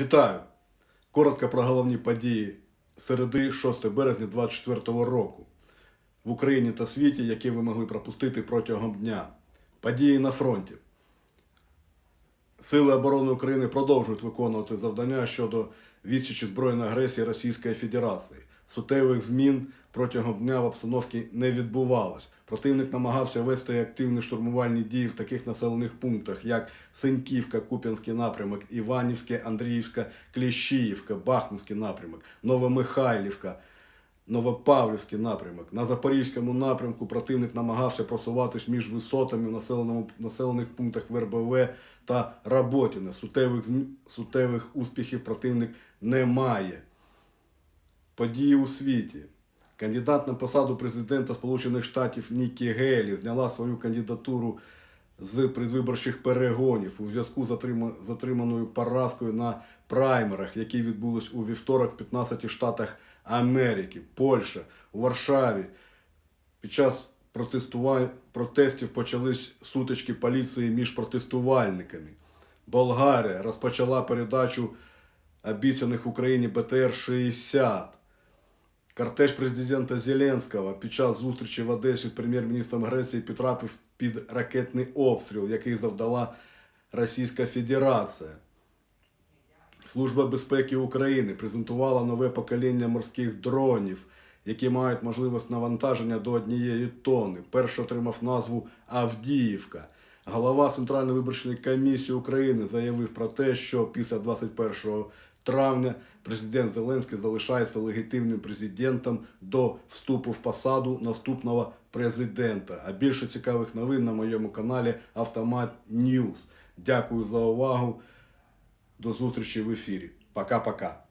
Вітаю! Коротко про головні події середи 6 березня 2024 року в Україні та світі, які ви могли пропустити протягом дня. Події на фронті. Сили оборони України продовжують виконувати завдання щодо відсічі збройної агресії Російської Федерації. Суттєвих змін протягом дня в обстановці не відбувалось. Противник намагався вести активні штурмувальні дії в таких населених пунктах, як Синьківка, Куп'янський напрямок, Іванівське, Андріївська, Кліщіївка, Бахмутський напрямок, Новомихайлівка, Новопавлівський напрямок. На Запорізькому напрямку противник намагався просуватись між висотами в населеному, населених пунктах ВРБВ та Работіне. Суттєвих, зм- суттєвих успіхів противник не має. Події у світі. Кандидат на посаду президента Сполучених Штатів Нікі Гейлі зняла свою кандидатуру з предвиборчих перегонів у зв'язку з затриманою поразкою на праймерах, які відбулись у вівторок в 15 штатах Америки, Польща, у Варшаві. Під час протестів почались сутички поліції між протестувальниками. Болгарія розпочала передачу обіцяних Україні БТР-60. Кортеж президента Зеленського під час зустрічі в Одесі з прем'єр-міністром Греції потрапив під ракетний обстріл, який завдала Російська Федерація. Служба безпеки України презентувала нове покоління морських дронів, які мають можливість навантаження до однієї тонни. Перший отримав назву Авдіївка. Голова Центральної виборчої комісії України заявив про те, що після 21 травня президент Зеленський залишається легітимним президентом до вступу в посаду наступного президента. А більше цікавих новин на моєму каналі Автомат Ньюз. Дякую за увагу. До зустрічі в ефірі. Пока-пока.